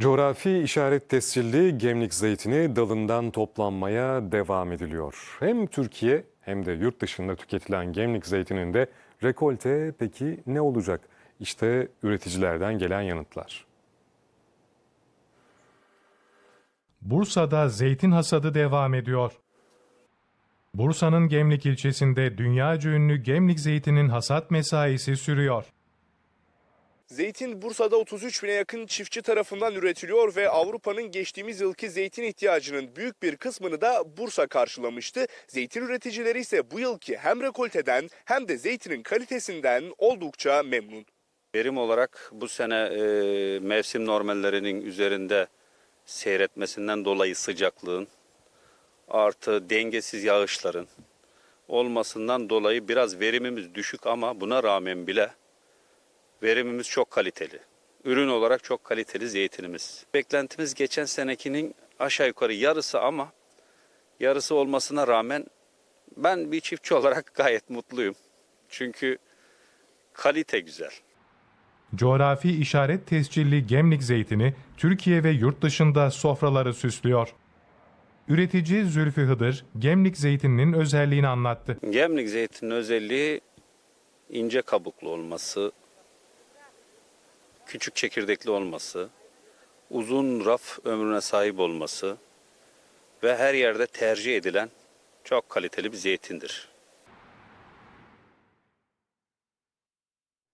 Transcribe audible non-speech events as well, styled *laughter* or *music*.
Coğrafi işaret tescilli gemlik zeytini dalından toplanmaya devam ediliyor. Hem Türkiye hem de yurt dışında tüketilen gemlik zeytininde rekolte peki ne olacak? İşte üreticilerden gelen yanıtlar. Bursa'da zeytin hasadı devam ediyor. Bursa'nın Gemlik ilçesinde dünyaca ünlü Gemlik zeytinin hasat mesaisi sürüyor. Zeytin Bursa'da 33 bine yakın çiftçi tarafından üretiliyor ve Avrupa'nın geçtiğimiz yılki zeytin ihtiyacının büyük bir kısmını da Bursa karşılamıştı. Zeytin üreticileri ise bu yılki hem rekolteden hem de zeytinin kalitesinden oldukça memnun. Verim olarak bu sene e, mevsim normallerinin üzerinde seyretmesinden dolayı sıcaklığın artı dengesiz yağışların olmasından dolayı biraz verimimiz düşük ama buna rağmen bile verimimiz çok kaliteli. Ürün olarak çok kaliteli zeytinimiz. Beklentimiz geçen senekinin aşağı yukarı yarısı ama yarısı olmasına rağmen ben bir çiftçi olarak *laughs* gayet mutluyum. Çünkü kalite güzel. Coğrafi işaret tescilli Gemlik zeytini Türkiye ve yurt dışında sofraları süslüyor. Üretici Zülfü Hıdır, Gemlik zeytininin özelliğini anlattı. Gemlik zeytinin özelliği ince kabuklu olması, küçük çekirdekli olması, uzun raf ömrüne sahip olması ve her yerde tercih edilen çok kaliteli bir zeytindir.